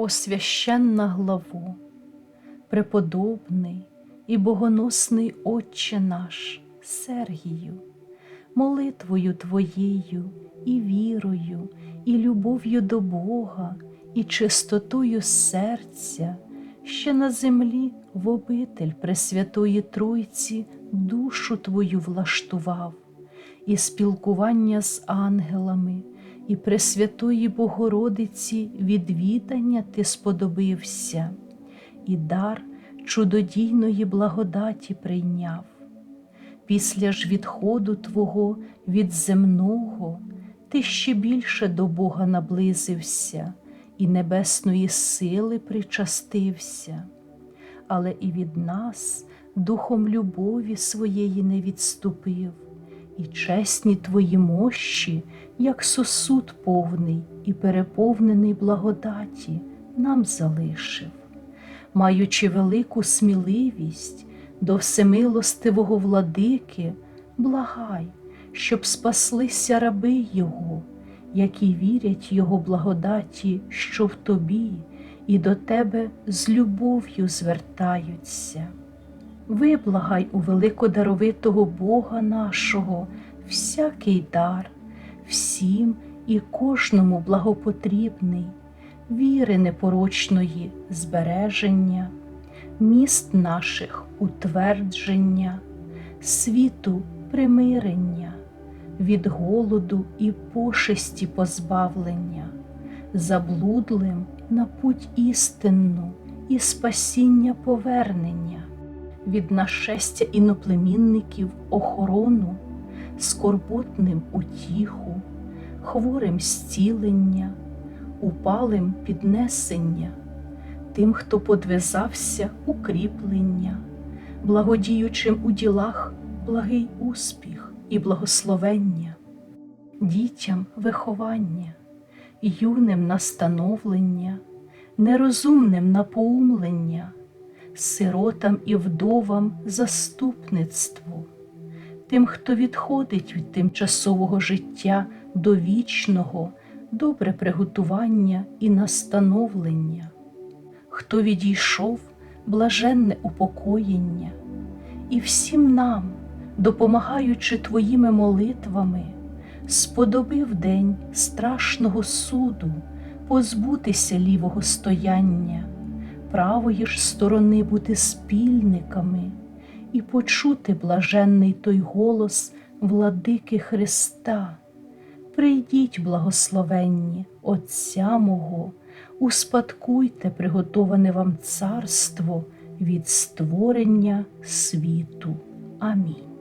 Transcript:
О священна главо, преподобний і богоносний Отче наш Сергію, молитвою Твоєю і вірою, і любов'ю до Бога, і чистотою серця, ще на землі в обитель Пресвятої Тройці душу Твою влаштував, і спілкування з ангелами, і Пресвятої Богородиці відвідання Ти сподобився, і дар чудодійної благодаті прийняв. Після ж відходу Твого від земного ти ще більше до Бога наблизився і небесної сили причастився, але і від нас духом любові своєї не відступив, і чесні твої мощі, як сосуд повний і переповнений благодаті, нам залишив, маючи велику сміливість до всемилостивого владики, благай, щоб спаслися раби Його, які вірять Його благодаті, що в тобі, і до тебе з любов'ю звертаються. Виблагай у великодаровитого Бога нашого всякий дар, всім і кожному благопотрібний, віри непорочної збереження, міст наших утвердження, світу примирення, від голоду і пошесті позбавлення, заблудлим на путь істинну і спасіння повернення, від нашестя іноплемінників охорону, скорботним утіху, хворим зцілення, упалим піднесення, тим, хто подвизався укріплення, благодіючим у ділах благий успіх і благословення, дітям виховання, юним настановлення, нерозумним напоумлення, сиротам і вдовам заступництво, тим, хто відходить від тимчасового життя до вічного, добре приготування і настановлення, хто відійшов блаженне упокоєння, і всім нам, допомагаючи Твоїми молитвами, сподобив день страшного суду позбутися лівого стояння, правої ж сторони бути спільниками і почути блаженний той голос владики Христа. Прийдіть, благословенні, Отця мого, успадкуйте приготоване вам царство від створення світу. Амінь.